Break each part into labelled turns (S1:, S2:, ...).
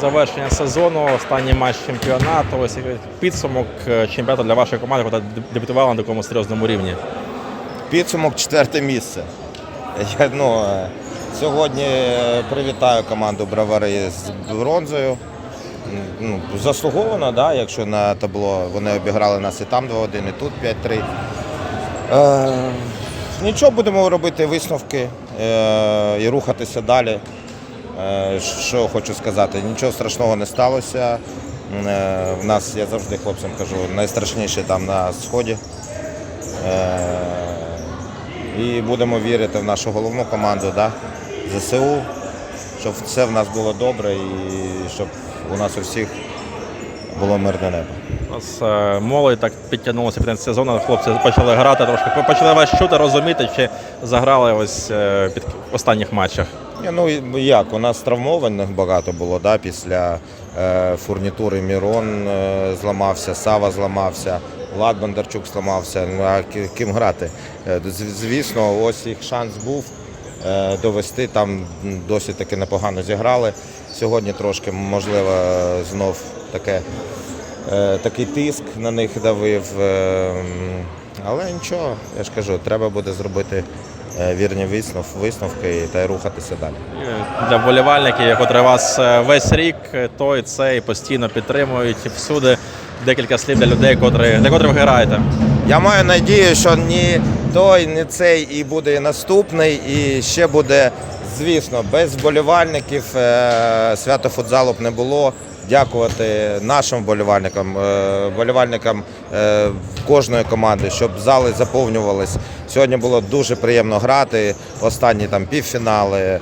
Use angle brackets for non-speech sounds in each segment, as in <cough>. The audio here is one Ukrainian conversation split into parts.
S1: завершення сезону, останній матч чемпіонату. Ось підсумок е, чемпіонату для вашої команди, яка дебютувала на такому серйозному рівні.
S2: Підсумок четверте місце. <laughs> Я, ну, е, сьогодні е, привітаю команду Бравари з бронзою. Ну, заслуговано, да, якщо на табло вони обіграли нас і там 2-1, і тут 5-3. Е, нічого будемо робити висновки е, і рухатися далі. Е, що хочу сказати, нічого страшного не сталося. Е, в нас, я завжди хлопцям кажу, найстрашніше там на сході. Е, і будемо вірити в нашу головну команду, да? ЗСУ, щоб все в нас було добре і щоб у нас у всіх було мирне небо.
S1: У нас молодь так підтягнулося під сезону, хлопці почали грати трошки. Почали вас чути, розуміти, чи заграли ось під останніх матчах.
S2: Ну як, у нас травмованих багато було да? після е, фурнітури Мірон е, зламався, Сава зламався, Влад Бондарчук зламався. Ну а ким грати? Е, Звісно, ось їх шанс був е, довести. Там досить таки непогано зіграли. Сьогодні трошки, можливо, знов таке, е, такий тиск на них давив. е, Але нічого, я ж кажу, треба буде зробити вірні виснов, висновки та й рухатися далі.
S1: Для вболівальників, котрі вас е, весь рік, е, той цей постійно підтримують всюди. Декілька слів для людей, котрі, для котрих ви граєте.
S2: Я маю надію, що ні той, ні цей і буде і наступний, і ще буде, звісно, без вболівальників е, свято футзалу б не було. Дякувати нашим вболівальникам, е, вболівальникам е, кожної команди, щоб зали заповнювались. Сьогодні було дуже приємно грати. Останні там півфінали,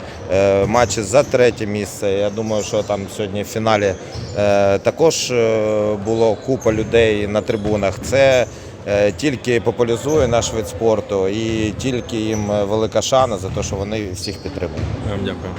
S2: матчі за третє місце. Я думаю, що там сьогодні в фіналі також було купа людей на трибунах. Це тільки популяризує наш вид спорту і тільки їм е, велика шана за те, що вони всіх підтримують.
S1: Дякую.